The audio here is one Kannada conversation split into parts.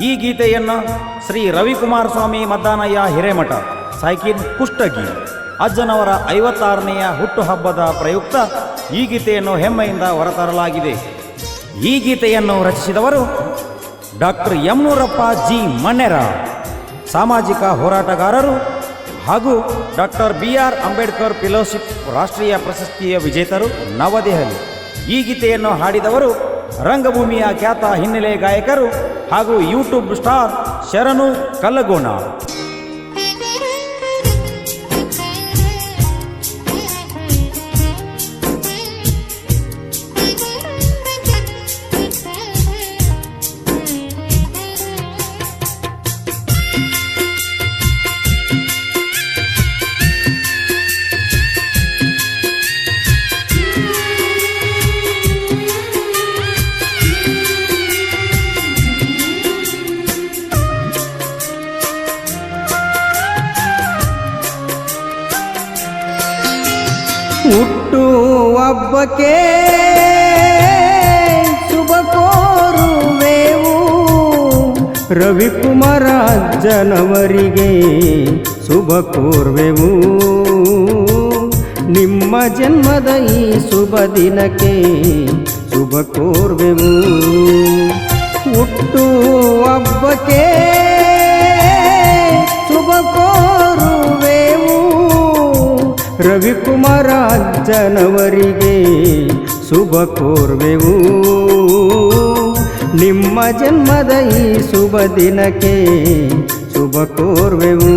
ಈ ಗೀತೆಯನ್ನು ಶ್ರೀ ರವಿಕುಮಾರ ಸ್ವಾಮಿ ಮದ್ದಾನಯ್ಯ ಹಿರೇಮಠ ಸೈಕಿನ್ ಕುಷ್ಟಗಿ, ಅಜ್ಜನವರ ಐವತ್ತಾರನೆಯ ಹುಟ್ಟುಹಬ್ಬದ ಪ್ರಯುಕ್ತ ಈ ಗೀತೆಯನ್ನು ಹೆಮ್ಮೆಯಿಂದ ಹೊರತರಲಾಗಿದೆ. ಈ ಗೀತೆಯನ್ನು ರಚಿಸಿದವರು ಡಾಕ್ಟರ್ ಯಮನೂರಪ್ಪ ಜಿ. ಮಣ್ಣೆರ, ಸಾಮಾಜಿಕ ಹೋರಾಟಗಾರರು ಹಾಗೂ doctor B R Ambedkar fellowship ರಾಷ್ಟ್ರೀಯ ಪ್ರಶಸ್ತಿಯ ವಿಜೇತರು ನವದೆಹಲಿ. ಈ ಗೀತೆಯನ್ನು ಹಾಡಿದವರು ರಂಗಭೂಮಿಯ ಖ್ಯಾತ ಹಿನ್ನೆಲೆ ಗಾಯಕರು ಹಾಗೂ ಯೂಟ್ಯೂಬ್ ಸ್ಟಾರ್ ಶರಣು ಕಲ್ಲಗೋಣ. ಹುಟ್ಟು ಶುಭ ಕೋರುವೆವು. ರವಿಕುಮಾರ ಜನವರಿಗೆ ಶುಭ ಕೋರುವೆವು. ನಿಮ್ಮ ಜನ್ಮದ ಈ ಶುಭ ದಿನಕ್ಕೆ ಶುಭ ಕೋರುವೆವು. ಹುಟ್ಟು ಹಬ್ಬಕ್ಕೆ ಜನವರಿಗೆ ಶುಭ ಕೋರ್ವೆವು. ನಿಮ್ಮ ಜನ್ಮದ ಈ ಶುಭ ದಿನಕ್ಕೆ ಶುಭ ಕೋರ್ವೆವು.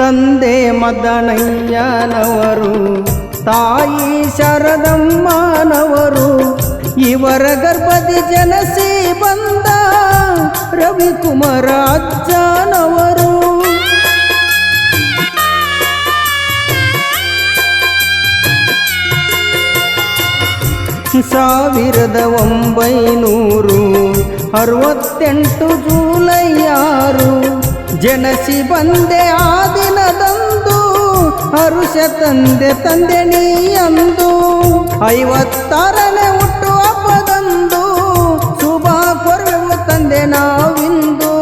ತಂದೆ ಮದನಯ್ಯನವರು, ತಾಯಿ ಶರದಮ್ಮನವರು, ಇವರ ಗರ್ಭದಿ ಜನಸಿ ಬಂದ ರವಿಕುಮಾರ ಅಜ್ಜನವರು ಸಾವಿರದ ಒಂಬೈನೂರು ಅರವತ್ತೆಂಟು ಜೂಲೈ ಆರು ಜನಸಿ ಬಂದೆ ಆ ದಿನದಂದು, ಅರುಷ ತಂದೆ ತಂದೆ ನೀಯಂದು. ಐವತ್ತಾರನೇ ಹುಟ್ಟು ಹಬ್ಬದಂದು, ಶುಭ ಕೊರವು ತಂದೆ ನಾವಿಂದು.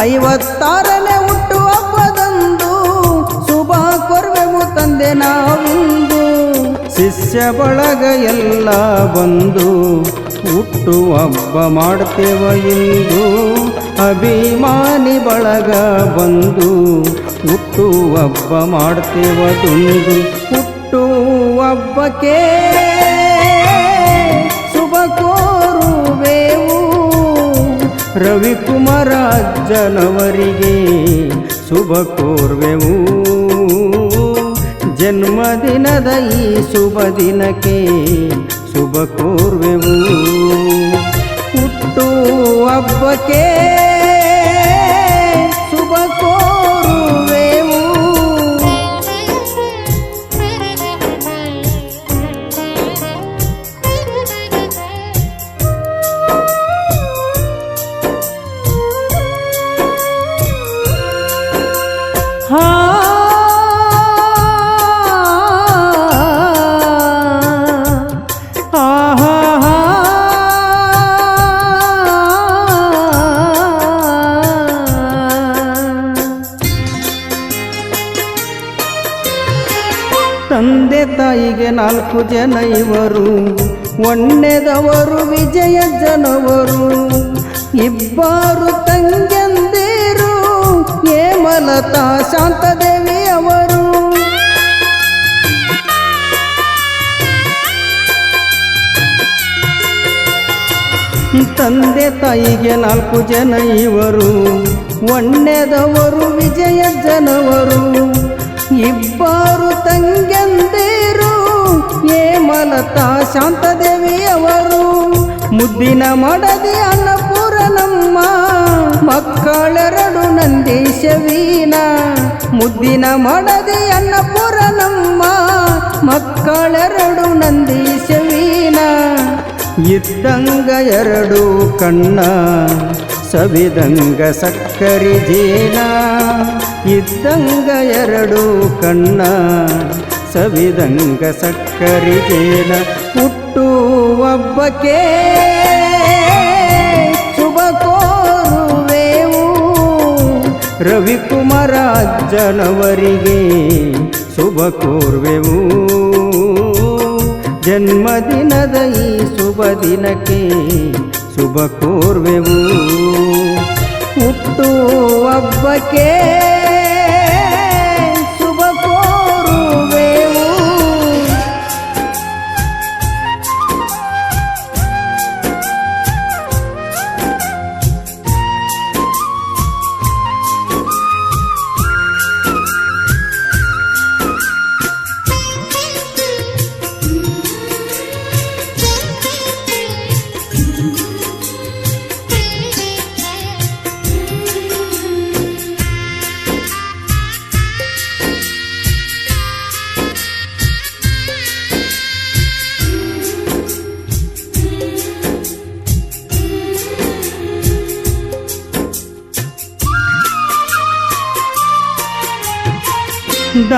ಐವತ್ತಾರನೇ ಹುಟ್ಟು ಹಬ್ಬದಂದು, ಶುಭ ಕೊರವು ತಂದೆ ನಾವಿಂದು. ಶಿಷ್ಯ ಬಳಗ ಎಲ್ಲ ಬಂದು, ಹುಟ್ಟು ಹಬ್ಬ ಮಾಡ್ತೇವ ಇಂದು. ಅಭಿಮಾನಿ ಬಳಗ ಬಂದು ಹುಟ್ಟು ಹಬ್ಬ ಮಾಡ್ತೇವ ದುಂದು ಹುಟ್ಟು ಹಬ್ಬಕ್ಕೆ ಶುಭ ಕೋರುವೆವು. ರವಿಕುಮಾರ ಜನವರಿಗೆ ಶುಭ ಕೋರ್ವೆವು. ಜನ್ಮದಿನದ ಈ ಶುಭ ದಿನಕ್ಕೆ ಶುಭ ಕೋರ್ವೆವು. ಹುಟ್ಟು ಹಬ್ಬಕ್ಕೆ ನಾಲ್ಕು ಜನ ಇವರು ಒಣ್ಣೆದವರು ವಿಜಯ ಜನವರು. ಇಬ್ಬರು ತಂಗಂದಿರು ಹೇಮಲತಾ ಶಾಂತದೇವಿ ಅವರು. ತಂದೆ ತಾಯಿಗೆ ನಾಲ್ಕು ಜನ ಇವರು ಒಣ್ಣೆದವರು ವಿಜಯ ಜನವರು. ಇಬ್ಬರು ತಂಗಂದಿರು ಹೇಮಲತಾ ಶಾಂತದೇವಿಯವರು. ಮುದ್ದಿನ ಮಡದಿ ಅನ್ನಪೂರನಮ್ಮ ಮಕ್ಕಳೆರಡು ನಂದೀಶ ಮುದ್ದಿನ ಮಡದಿ ಅನ್ನಪೂರನಮ್ಮ ಮಕ್ಕಳೆರಡು ನಂದೀಶ ವೀಣ. ಇದ್ದಂಗ ಎರಡು ಕಣ್ಣ, ಸವಿದಂಗ ಸಕ್ಕರಿ ಜೀನ ಇದ್ದಂಗ ಎರಡು ಕಣ್ಣ ಸವಿದಂಗ ಸಕ್ಕರಿಗೇನ ಹುಟ್ಟು ಒಬ್ಬಕ್ಕೆ ಶುಭ ಕೋರುವೆವು. ರವಿಕುಮಾರ ಜನವರಿಗೆ ಶುಭ ಕೋರ್ವೆವು. ಜನ್ಮದಿನದ ಈ ಶುಭ ದಿನಕ್ಕೆ ಶುಭ ಕೋರ್ವೆವು. ಹುಟ್ಟು ಹಬ್ಬಕ್ಕೆ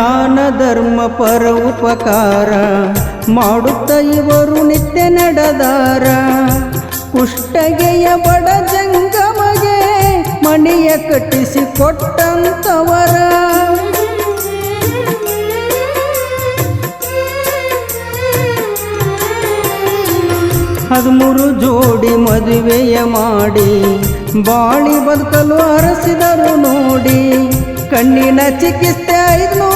ದಾನ ಧರ್ಮ ಪರ ಉಪಕಾರ ಮಾಡುತ್ತ ಇವರು ನಿತ್ಯ ನಡೆದಾರ. ಕುಷ್ಟಗೆಯ ಬಡ ಜಂಗಮಗೆ ಮಣಿಯ ಕಟ್ಟಿಸಿ ಕೊಟ್ಟಂತವರ ಹದಿಮೂರು ಜೋಡಿ ಮದುವೆಯ ಮಾಡಿ ಬಾಳಿ ಬದುಕಲು ಅರಸಿದರು ನೋಡಿ. ಕಣ್ಣಿನ ಚಿಕಿತ್ಸೆ ಐದು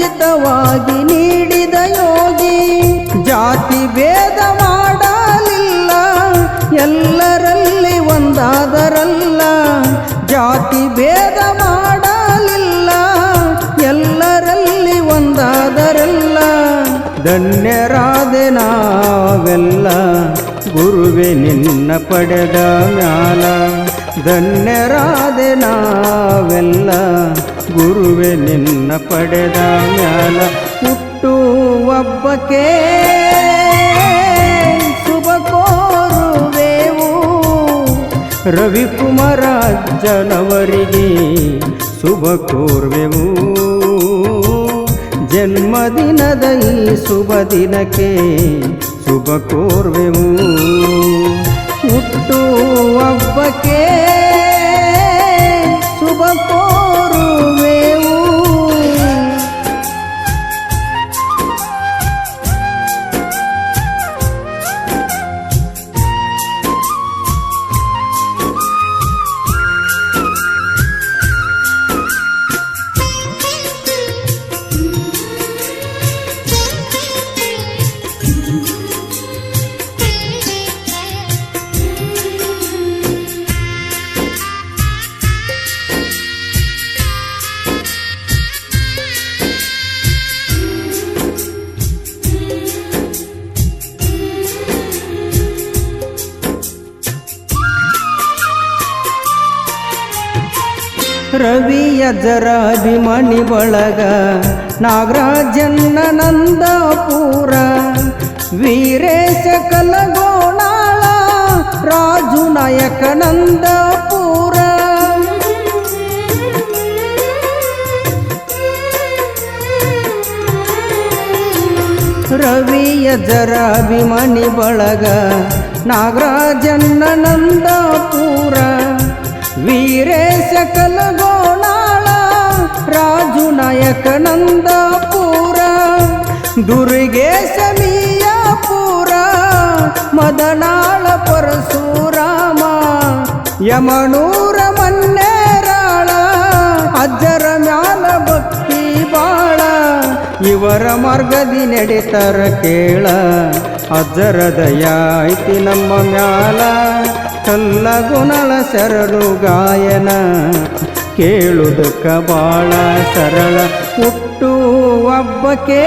ಉಚಿತವಾಗಿ ನೀಡಿದ ಯೋಗಿ. ಜಾತಿ ಭೇದ ಮಾಡಲಿಲ್ಲ, ಎಲ್ಲರಲ್ಲಿ ಒಂದಾದರಲ್ಲ. ಜಾತಿ ಭೇದ ಮಾಡಲಿಲ್ಲ, ಎಲ್ಲರಲ್ಲಿ ಒಂದಾದರಲ್ಲ. ಧನ್ಯರಾದೆ ನಾವೆಲ್ಲ, ಗುರುವೆ ನಿನ್ನ ಪಡೆದ ಮ್ಯಾಲ. ಧನ್ಯರಾದೆ ನಾವೆಲ್ಲ ಗುರುವೆ ನಿನ್ನ ಪಡೆದ ಮ್ಯಾಲ ಹುಟ್ಟು ಒಬ್ಬಕ್ಕೆ ಶುಭ ಕೋರುವೆವು. ರವಿಕುಮಾರ ಜನವರಿಗೆ ಶುಭ ಕೋರುವೆವು. ಜನ್ಮದಿನದ ಈ ಶುಭ ದಿನಕ್ಕೆ ಶುಭ ಕೋರುವೆವು. ಹುಟ್ಟು ಹಬ್ಬಕ್ಕೆ ರವಿಯ ಅಭಿಮಾನಿ ಬಳಗ, ನಾಗರಾಜನ್ನ ನಂದಪುರ. ವೀರೇಶ ಕಲಗೋಣಾಳ ರಾಜು ನಾಯಕ ನಂದಪುರ. ರವಿಯ ಜರಾಭಿಮಣಿ ಬಳಗ, ನಾಗರಾಜನ್ನ ನಂದಪುರ. ವೀರೇಶ ಕಲಗೋಣಾಳ ರಾಜು ಪೂರ ದುರ್ಗೆ ಸಮೀಯ ಪೂರ ಮದನಾಳ ಪರಶುರಾಮ ಯಮನೂರ ಮನ್ನೇರಾಳ, ಅಜ್ಜರ ಮ್ಯಾಲ ಭಕ್ತಿ ಬಾಳ, ಇವರ ಮಾರ್ಗದಿ ನಡೆತರ ಕೇಳ, ಅಜ್ಜರ ಐತಿ ನಮ್ಮ ಮ್ಯಾಲ ಕಲ್ಲ ಗುಣಳ ಶರಣು ಗಾಯನ. ಕೇಳುವುದಕ್ಕ ಬಾಳ ಸರಳ. ಹುಟ್ಟು ಹಬ್ಬಕ್ಕೆ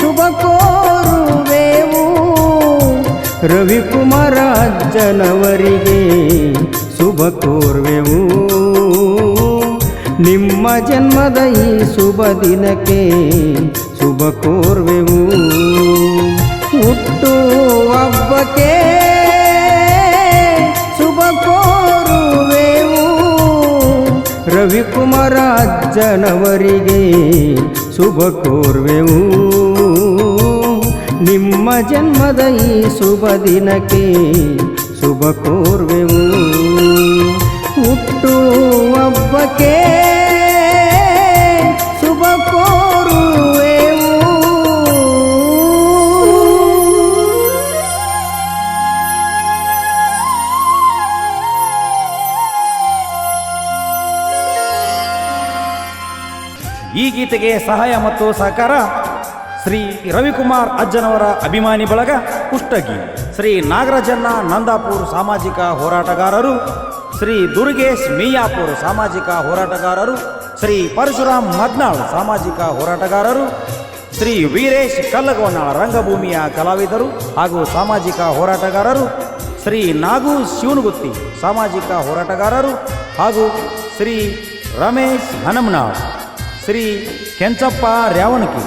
ಶುಭ ಕೋರುವೆವು. ರವಿಕುಮಾರ ಜನವರಿಗೆ ಶುಭ ಕೋರುವೆವು. ನಿಮ್ಮ ಜನ್ಮದ ಈ ಶುಭ ದಿನಕ್ಕೆ ಶುಭ ಕೋರುವೆವು. ಹುಟ್ಟು ಹಬ್ಬಕ್ಕೆ ರವಿಕುಮಾರ ಅಜ್ಜನವರಿಗೆ ಶುಭ ಕೋರ್ವೆವು. ನಿಮ್ಮ ಜನ್ಮದ ಈ ಶುಭ ದಿನಕ್ಕೆ ಶುಭ ಕೋರ್ವೆವು. ಹುಟ್ಟು ಹಬ್ಬಕ್ಕೆ ಗೀತೆಗೆ ಸಹಾಯ ಮತ್ತು ಸಹಕಾರ ಶ್ರೀ ರವಿಕುಮಾರ್ ಅಜ್ಜನವರ ಅಭಿಮಾನಿ ಬಳಗ ಕುಷ್ಟಗಿ ಶ್ರೀ ನಾಗರಾಜನ್ನ ನಂದಾಪುರ್ ಸಾಮಾಜಿಕ ಹೋರಾಟಗಾರರು, ಶ್ರೀ ದುರ್ಗೇಶ್ ಮೀಯಾಪುರ್ ಸಾಮಾಜಿಕ ಹೋರಾಟಗಾರರು, ಶ್ರೀ ಪರಶುರಾಮ್ ಮದ್ನಾಳ್ ಸಾಮಾಜಿಕ ಹೋರಾಟಗಾರರು, ಶ್ರೀ ವೀರೇಶ್ ಕಲ್ಲಗೋಣ ರಂಗಭೂಮಿಯ ಕಲಾವಿದರು ಹಾಗೂ ಸಾಮಾಜಿಕ ಹೋರಾಟಗಾರರು, ಶ್ರೀ ನಾಗು ಶಿವನಗುತ್ತಿ ಸಾಮಾಜಿಕ ಹೋರಾಟಗಾರರು ಹಾಗೂ ಶ್ರೀ ರಮೇಶ್ ಹನಮನಾಳ್. శ్రీ కెంచప్ప రేవణికి.